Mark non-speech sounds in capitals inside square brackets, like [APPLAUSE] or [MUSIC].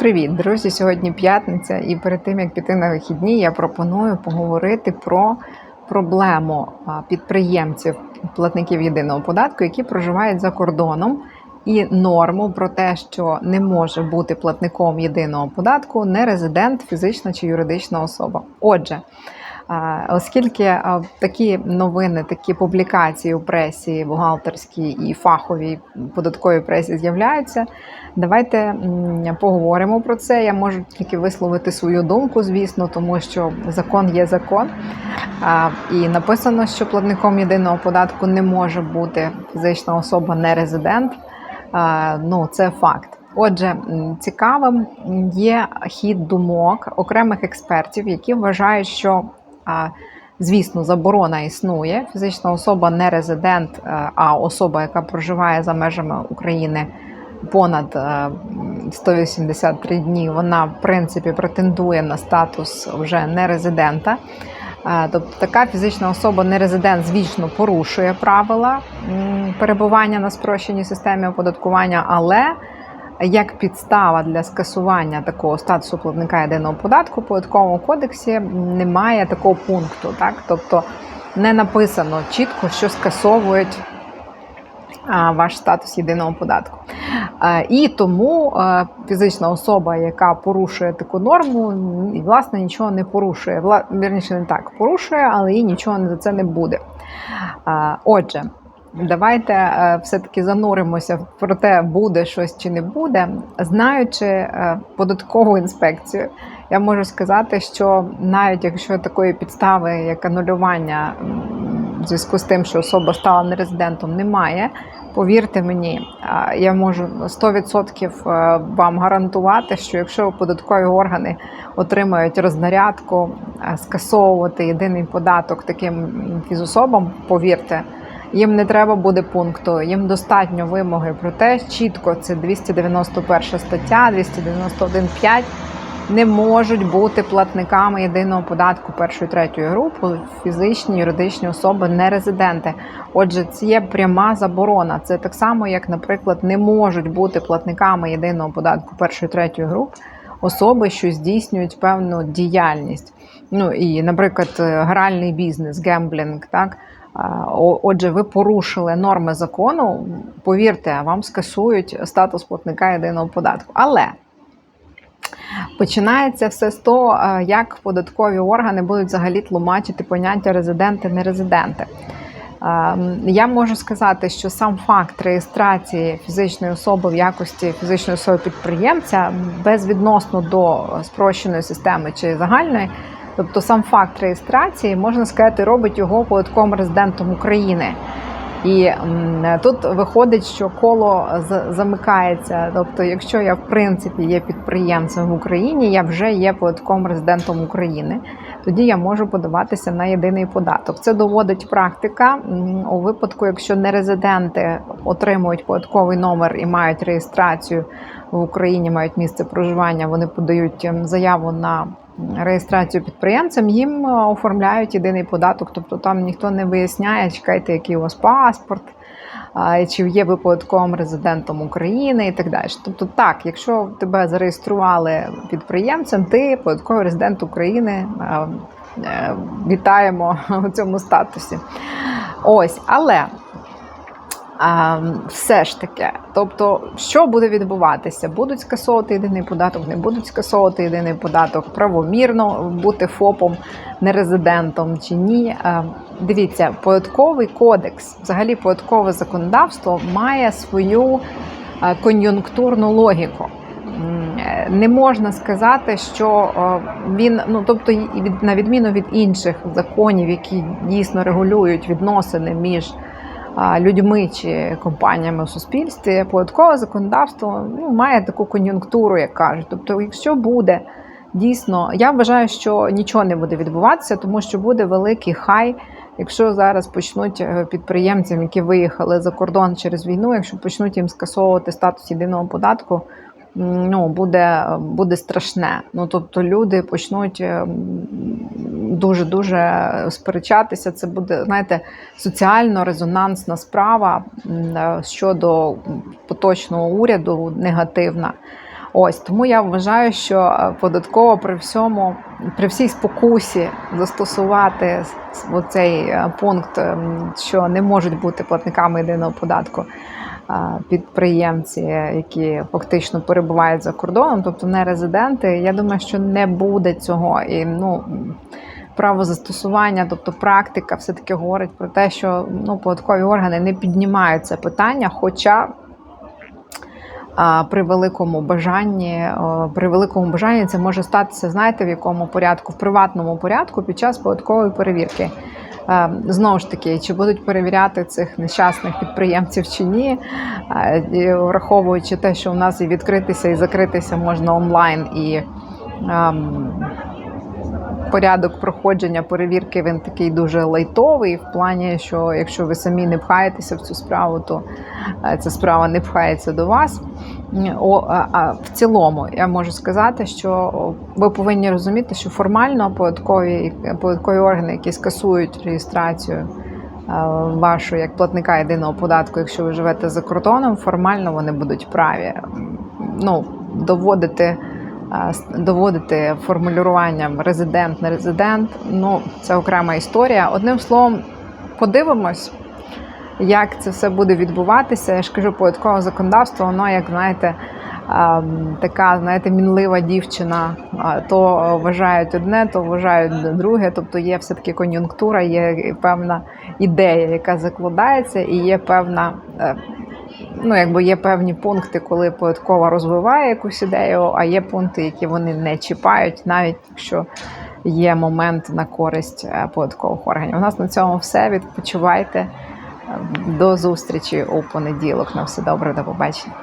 Привіт, друзі! Сьогодні п'ятниця, і перед тим як піти на вихідні, я пропоную поговорити про проблему підприємців, платників єдиного податку, які проживають за кордоном, і норму про те, що не може бути платником єдиного податку не резидент, фізична чи юридична особа. Отже. Оскільки такі новини, такі публікації у пресі, бухгалтерській і фаховій податковій пресі з'являються, давайте поговоримо про це. Я можу тільки висловити свою думку, звісно, тому що закон є закон. І написано, що платником єдиного податку не може бути фізична особа, не резидент. Ну, це факт. Отже, цікавим є хід думок окремих експертів, які вважають, що Звісно, заборона існує. Фізична особа не резидент, е, а особа, яка проживає за межами України понад е, 183 дні, вона в принципі претендує на статус вже не резидента. Е, Тобто така фізична особа не резидент, звісно, порушує правила перебування на спрощеній системі оподаткування, але як підстава для скасування такого статусу платника єдиного податку в податковому кодексі немає такого пункту, так тобто не написано чітко, що скасовують ваш статус єдиного податку. І тому фізична особа, яка порушує таку норму, власне нічого не порушує. Вірніше не так порушує, але їй нічого за це не буде. Отже. Давайте е, все-таки зануримося про те, буде щось чи не буде. Знаючи е, податкову інспекцію, я можу сказати, що навіть якщо такої підстави, як анулювання в зв'язку з тим, що особа стала нерезидентом, немає. Повірте мені, я можу 100% е, вам гарантувати, що якщо податкові органи отримають рознарядку е, скасовувати єдиний податок таким фізособам, повірте. Їм не треба буде пункту, їм достатньо вимоги про те, чітко це 291 стаття, 291.5 не можуть бути платниками єдиного податку першої третьої групи фізичні юридичні особи не резиденти. Отже, це є пряма заборона. Це так само, як, наприклад, не можуть бути платниками єдиного податку першої третьої груп особи, що здійснюють певну діяльність. Ну і, наприклад, е, гральний бізнес, гемблінг, так. Отже, ви порушили норми закону. Повірте, вам скасують статус платника єдиного податку. Але починається все з того, е, як податкові органи будуть взагалі тлумачити поняття резиденти, нерезиденти. Ем, Я можу сказати, що сам факт реєстрації фізичної особи в якості фізичної особи підприємця безвідносно до спрощеної системи чи загальної, тобто сам факт реєстрації, можна сказати, робить його податковим резидентом України. І тут виходить, що коло замикається. Тобто, якщо я в принципі є підприємцем в Україні, я вже є податковим резидентом України. Тоді я можу подаватися на єдиний податок. Це доводить практика у випадку, якщо нерезиденти отримують податковий номер і мають реєстрацію в Україні, мають місце проживання, вони подають ем, заяву на реєстрацію підприємцем, їм е, оформляють єдиний податок. Тобто там ніхто не виясняє, чекайте, який у вас паспорт. Чи є ви податковим резидентом України і так далі. Тобто, так, якщо тебе зареєстрували підприємцем, ти податковий резидент України. е, е, Вітаємо [LAUGHS] у цьому статусі. Ось, але все ж таки, тобто, що буде відбуватися? Будуть скасовувати єдиний податок, не будуть скасовувати єдиний податок, правомірно бути ФОПом, нерезидентом чи ні. Дивіться, податковий кодекс, взагалі податкове законодавство має свою кон'юнктурну логіку. Е, Не можна сказати, що е, він, ну тобто, на відміну від інших законів, які дійсно регулюють відносини між людьми чи компаніями в суспільстві, податкове законодавство ну, має таку кон'юнктуру, як кажуть. Тобто, якщо буде дійсно, я вважаю, що нічого не буде відбуватися, тому що буде великий хай. Якщо зараз почнуть е, підприємцям, які виїхали за кордон через війну, якщо почнуть їм скасовувати статус єдиного податку, ну буде, буде страшне. Ну тобто люди почнуть дуже дуже сперечатися. Це буде, знаєте, соціально резонансна справа е, щодо поточного уряду негативна. Ось тому я вважаю, що е, податково при всьому, при всій спокусі застосувати оцей е, пункт, що не можуть бути платниками єдиного податку підприємці, які фактично перебувають за кордоном, тобто не резиденти. Я думаю, що не буде цього. І ну право застосування, тобто практика, все таки говорить про те, що ну податкові органи не піднімають це питання, хоча. При великому бажанні, при великому бажанні це може статися, знаєте, в якому порядку? В приватному порядку під час податкової перевірки. Е, Знову ж таки, чи будуть перевіряти цих нещасних підприємців чи ні, Е, враховуючи те, що у нас і відкритися, і закритися можна онлайн, і ем, порядок проходження перевірки він такий дуже лайтовий, в плані, що якщо ви самі не пхаєтеся в цю справу, то е, ця справа не пхається до вас. О, а, в цілому я можу сказати, що ви повинні розуміти, що формально податкові податкові органи, які скасують реєстрацію е, вашу як платника єдиного податку, якщо ви живете за кордоном, формально вони будуть праві. Ну, доводити доводити формулюванням резидент, не резидент. Ну, це окрема історія. Одним словом, подивимось, як це все буде відбуватися. Я ж кажу, податкове законодавство, воно, як знаєте, така, знаєте, мінлива дівчина. То вважають одне, то вважають друге. Тобто є все-таки кон'юнктура, є певна ідея, яка закладається, і є певна. Ну, якби є певні пункти, коли податкова розвиває якусь ідею, а є пункти, які вони не чіпають, навіть якщо є момент на користь е, податкових органів. У нас на цьому все. Відпочивайте. Е, До зустрічі у понеділок. На все добре, до побачення.